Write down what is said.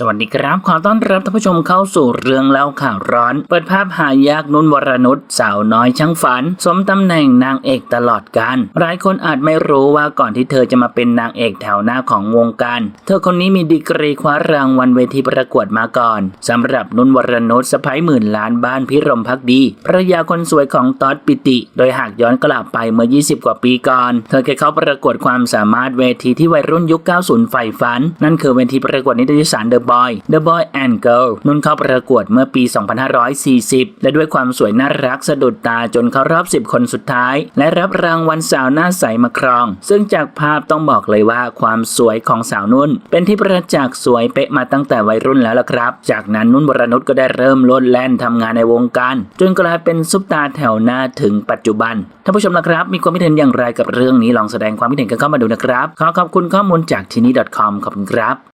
สวัสดีครับ ขอต้อนรับท่านผู้ชมเข้าสู่เรื่องเล่าข่าวร้อน เปิดภาพหายากนุ่นวรนุชสาวน้อยช่างฝัน สมตำแหน่งนางเอกตลอดกาลหลายคนอาจไม่รู้ว่าก่อนที่เธอจะมาเป็นนางเอกแถวหน้าของวงการ เธอคนนี้มีดีกรีคว้ารางวัลเวทีประกวดมาก่อนสำหรับนุ่นวรนุชสะพ้ายหมื่นล้านบ้านพิรมพักดีภรรยาคนสวยของต๊อดปิติ โดยหากย้อนกลับไปเมื่อ 20 กว่าปีก่อน เธอเคยเข้าประกวดความสามารถเวทีที่วัยรุ่นยุค 90 ใฝ่ฝัน นั่นคือเวทีประกวดนิตยสาร The Boy The Boy and Girl นุ่นเข้าประกวดเมื่อปี 2540 และด้วยความสวยน่ารักสะดุดตาจนเข้ารอบ 10 คนสุดท้าย และรับรางวัลสาวหน้าใสมาครอง ซึ่งจากภาพต้องบอกเลยว่าความสวยของสาวนุ่น เป็นที่ประจักษ์สวยเป๊ะมาตั้งแต่วัยรุ่นแล้วล่ะครับ จากนั้นนุ่นวรนุชก็ได้เริ่มลดแล่นทำงานในวงการ จนกลายเป็นซุปตาร์แถวหน้าถึงปัจจุบันท่านผู้ชมนะครับ มีความคิดเห็นอย่างไรกับเรื่องนี้ลองแสดงความคิดเห็นกันเข้ามาดูนะครับ ขอขอบคุณข้อมูลจากทีนี่ .com ขอบคุณครับ